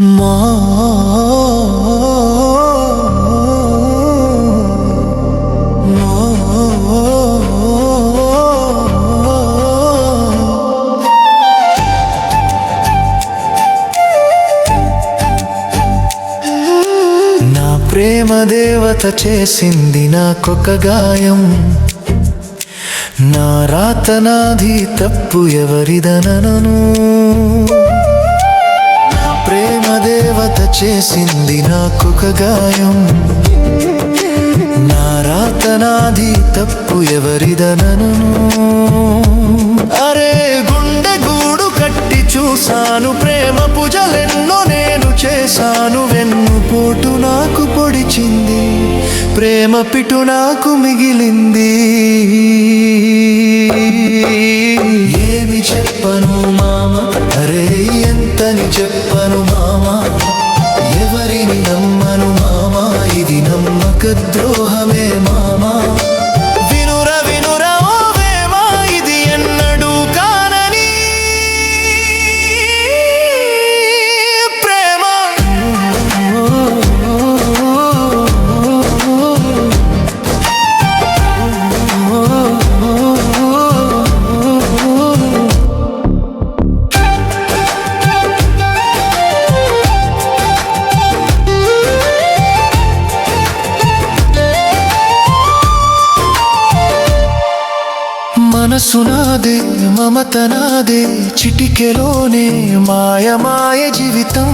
నా ప్రేమ దేవత చేసింది నాకొక గాయం. నా రాత నాది తప్పు ఎవరిదనను? ప్రేమ దేవత చేసింది నాకొక గాయం. నా రాత నాది తప్పు ఎవరిదనను? అరే గుండె గూడు కట్టి చూసాను ప్రేమ పూజలెన్నో నేను చేశాను. వెన్ను పోటు నాకు పొడిచింది ప్రేమ పిటు నాకు మిగిలింది. ఏమి చెప్పను మామ? అరే ఎంతని చెప్పను మామా. ఎవరిని నమ్మను మామా? ఇది నమ్మక ద్రోహమే. మనసు నాదే మమత నాదే చిటికెలోనే మాయ మాయ జీవితం.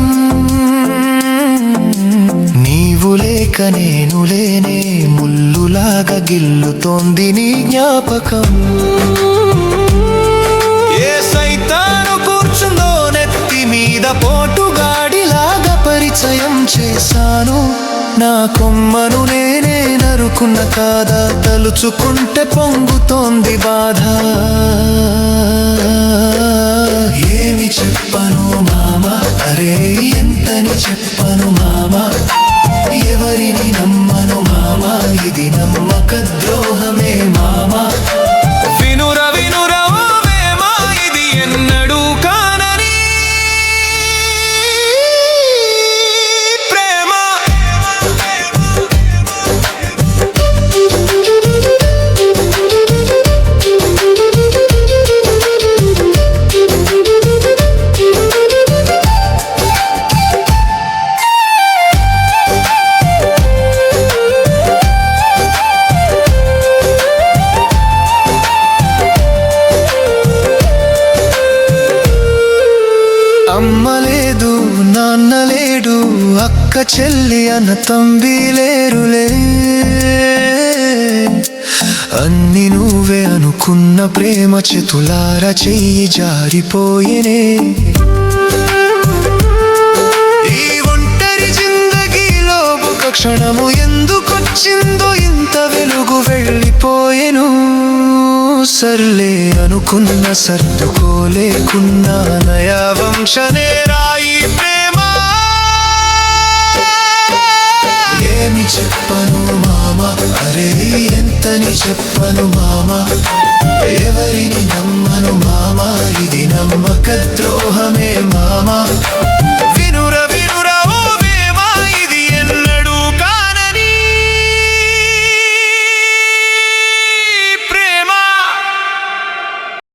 నీవు లేక నేను లేనే ముల్లులాగా గిల్లుతోంది నీ జ్ఞాపకం. ఏ సైతాను కూర్చుందో నెత్తి మీద పోటుగాడిలాగా పరిచయం చేశాను. నా కొమ్మను నేనే నరుకున్న కాదా? తలుచుకుంటే పొంగుతోంది బాధ. అక్క చెల్లి అన్న తంబి లేరులే. అన్ని నువ్వే అనుకున్న ప్రేమ చేతులార చెయ్యి జారిపోయేనే. ఈ ఒంటరి జిందగీలో ఒక క్షణము ఎందుకొచ్చిందో ఇంత వెలుగు వెళ్ళిపోయేను. సర్లే అనుకున్న సర్దుకోలేకున్నా నయా వంశనే రాయి చెప్పను మామ? అరే ఎంతని చెప్పను మామ? ఎవరిని నమ్మను మామ? ఇది నమ్మక ద్రోహమే మామ?